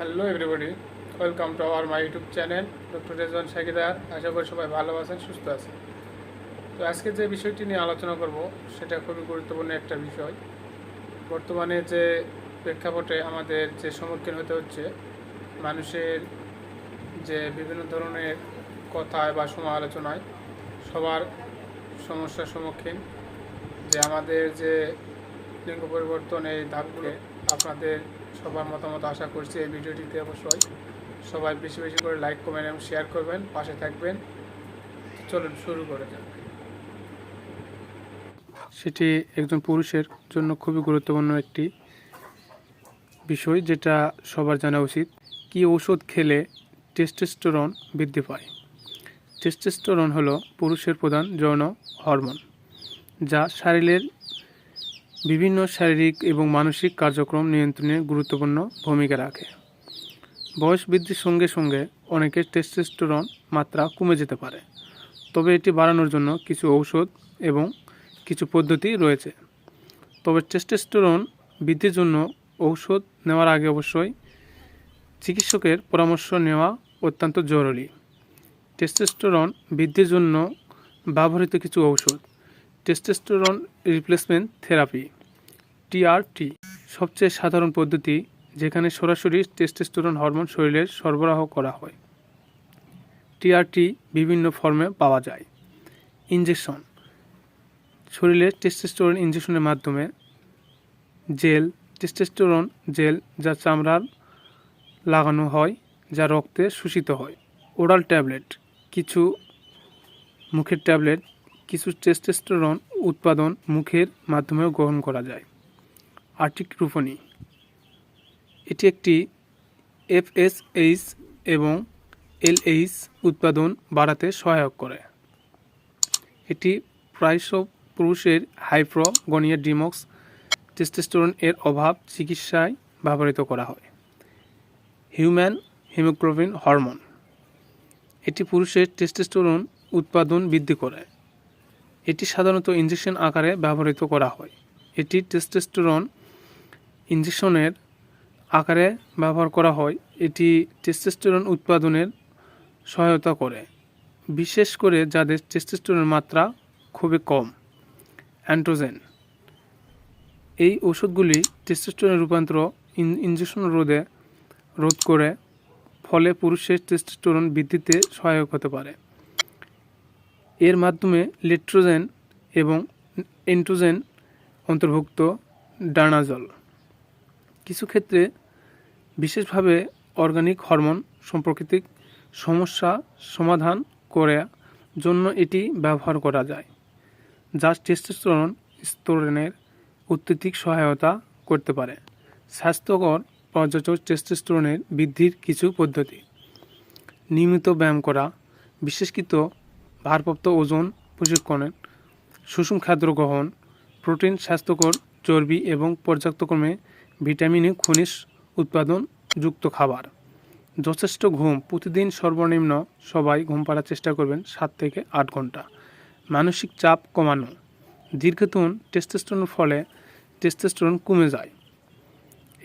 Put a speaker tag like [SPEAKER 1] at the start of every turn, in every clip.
[SPEAKER 1] Hello everybody welcome to our my YouTube channel doctor Rezon শাকিদার আশা করি সবাই ভালো আছেন, সুস্থ আছেন। তো আজকে যে বিষয়টি নিয়ে আলোচনা করব, সেটা খুবই গুরুত্বপূর্ণ একটা বিষয়। বর্তমানে যে প্রেক্ষাপটে আমাদের যে সম্মুখীন হতে হচ্ছে, মানুষের যে বিভিন্ন ধরনের কথায় বা সমালোচনায় সবার সমস্যার সম্মুখীন, যে আমাদের যে লিঙ্গ পরিবর্তন এই ধাপগুলো আপনাদের সবার মতামত আশা করছি এই ভিডিওটিতে অবশ্যই। সবাই বেশি বেশি করে লাইক কমেন্ট এবং শেয়ার করবেন, পাশে থাকবেন। চলুন, শুরু করে যাক। সেটি একজন পুরুষের জন্য খুবই গুরুত্বপূর্ণ একটি বিষয় যেটা সবার জানা উচিত। কি ওষুধ খেলে টেস্টোস্টেরন বৃদ্ধি পায়? টেস্টোস্টেরন হলো পুরুষের প্রধান যৌন হরমোন যা শরীরের বিভিন্ন শারীরিক এবং মানসিক কার্যক্রম নিয়ন্ত্রণে গুরুত্বপূর্ণ ভূমিকা রাখে। বয়স বৃদ্ধির সঙ্গে সঙ্গে অনেকের টেস্টোস্টেরন মাত্রা কমে যেতে পারে। তবে এটি বাড়ানোর জন্য কিছু ঔষধ এবং কিছু পদ্ধতি রয়েছে। তবে টেস্টোস্টেরন বৃদ্ধির জন্য ঔষধ নেওয়ার আগে অবশ্যই চিকিৎসকের পরামর্শ নেওয়া অত্যন্ত জরুরি। টেস্টোস্টেরন বৃদ্ধির জন্য ব্যবহৃত কিছু ঔষধ। টেস্টোস্টেরন রিপ্লেসমেন্ট থেরাপি টিআরটি সবচেয়ে সাধারণ পদ্ধতি যেখানে সরাসরি টেস্টোস্টেরন হরমোন শরীরে সরবরাহ করা হয়। টিআরটি বিভিন্ন ফর্মে পাওয়া যায়। ইনজেকশন শরীরে টেস্টোস্টেরন ইনজেকশনের মাধ্যমে জেল টেস্টোস্টেরন জেল যা চামড়ার লাগানো হয়, যা রক্তে শোষিত হয়। ওরাল ট্যাবলেট কিছু মুখের ট্যাবলেট কিছু টেস্টোস্টেরন উৎপাদন মুখের মাধ্যমেও গ্রহণ করা যায়। আর্টিক রূপণী এটি একটি এফএসএইচ এবং এলএইচ উৎপাদন বাড়াতে সহায়ক করে। এটি প্রায়শ পুরুষের হাইপ্রোগনিয়া ডিমক্স টেস্টোস্টেরন এর অভাব চিকিৎসায় ব্যবহৃত করা হয়। Human hemoglobin hormone. এটি পুরুষের টেস্টোস্টেরন উৎপাদন বৃদ্ধি করে। এটি সাধারণত ইঞ্জেকশন আকারে ব্যবহৃত করা হয়। এটি টেস্টোস্টেরন ইনজেকশনের আকারে ব্যবহার করা হয়, এটি টেস্টোস্টেরন উৎপাদনের সহায়তা করে, বিশেষ করে যাদের টেস্টোস্টেরনের মাত্রা খুবই কম। অ্যান্ট্রোজেন এই ওষুধগুলি টেস্টোস্টেরনের রূপান্তর ইনজেকশন রোধে রোধ করে, ফলে পুরুষের টেস্টোস্টেরন বৃদ্ধিতে সহায়ক হতে পারে। এর মাধ্যমে লেট্রোজেন এবং এন্ট্রোজেন অন্তর্ভুক্ত ডানাজল। কিছু ক্ষেত্রে বিশেষভাবে অর্গানিক হরমোন সম্পর্কিত সমস্যা সমাধান করার জন্য এটি ব্যবহার করা যায়, যা টেস্টোস্টেরন স্তরণের অত্যধিক সহায়তা করতে পারে। স্বাস্থ্যকর পর্যাপ্ত টেস্টোস্টেরনের বৃদ্ধির কিছু পদ্ধতি। নিয়মিত ব্যায়াম করা, বিশেষকৃত ভারপ্রাপ্ত ওজন প্রশিক্ষণের সুষম খাদ্য গ্রহণ, প্রোটিন স্বাস্থ্যকর চর্বি এবং পর্যাপ্তক্রমে ভিটামিন খনিজ উৎপাদন যুক্ত খাবার। যথেষ্ট ঘুম, প্রতিদিন সর্বনিম্ন সবাই ঘুম পাড়ার চেষ্টা করবেন সাত থেকে আট ঘণ্টা। মানসিক চাপ কমানো। দীর্ঘতন টেস্টোস্টেরনের ফলে টেস্টোস্টেরন কমে যায়।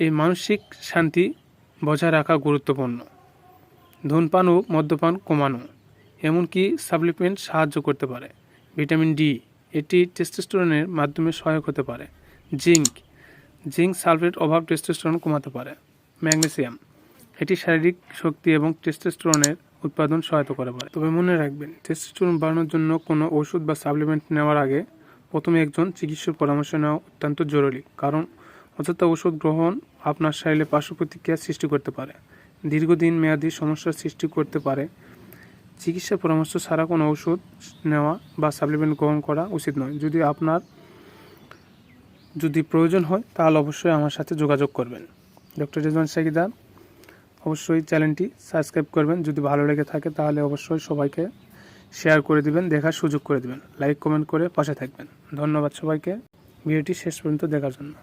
[SPEAKER 1] এই মানসিক শান্তি বজায় রাখা গুরুত্বপূর্ণ। ধূমপান ও মদ্যপান কমানো, এমনকি সাপ্লিমেন্ট সাহায্য করতে পারে। ভিটামিন ডি, এটি টেস্টোস্টেরনের মাধ্যমে সহায়ক হতে পারে। জিঙ্ক জিঙ্ক সালফেট অভাব টেস্টোস্টেরন কমাতে পারে, ম্যাগনেসিয়াম। এটি শারীরিক শক্তি এবং টেস্টোস্টেরনের উৎপাদন সহায়তা করে পারে তবে মনে রাখবেন টেস্টোস্টেরন বাড়ানোর জন্য কোনো ওষুধ বা সাপ্লিমেন্ট নেওয়ার আগে প্রথমে একজন চিকিৎসক পরামর্শ নেওয়া অত্যন্ত জরুরি। কারণ অযথা ওষুধ গ্রহণ আপনার শরীরে পার্শ্ব প্রতিক্রিয়া সৃষ্টি করতে পারে, দীর্ঘদিন মেয়াদী সমস্যার সৃষ্টি করতে পারে। চিকিৎসা পরামর্শ ছাড়া কোনো ওষুধ নেওয়া বা সাপ্লিমেন্ট গ্রহণ করা উচিত নয়। যদি আপনার যদি প্রয়োজন হয়, তাহলে অবশ্যই আমার সাথে যোগাযোগ করবেন। ডক্টর রেজওয়ান শাকিদার অবশ্যই চ্যানেলটি সাবস্ক্রাইব করবেন। যদি ভালো লেগে থাকে, তাহলে অবশ্যই সবাইকে শেয়ার করে দিবেন, দেখার সুযোগ করে দিবেন। লাইক, কমেন্ট করে পাশে থাকবেন। ধন্যবাদ সবাইকে। ভিডিওটি শেষ পর্যন্ত দেখার জন্য।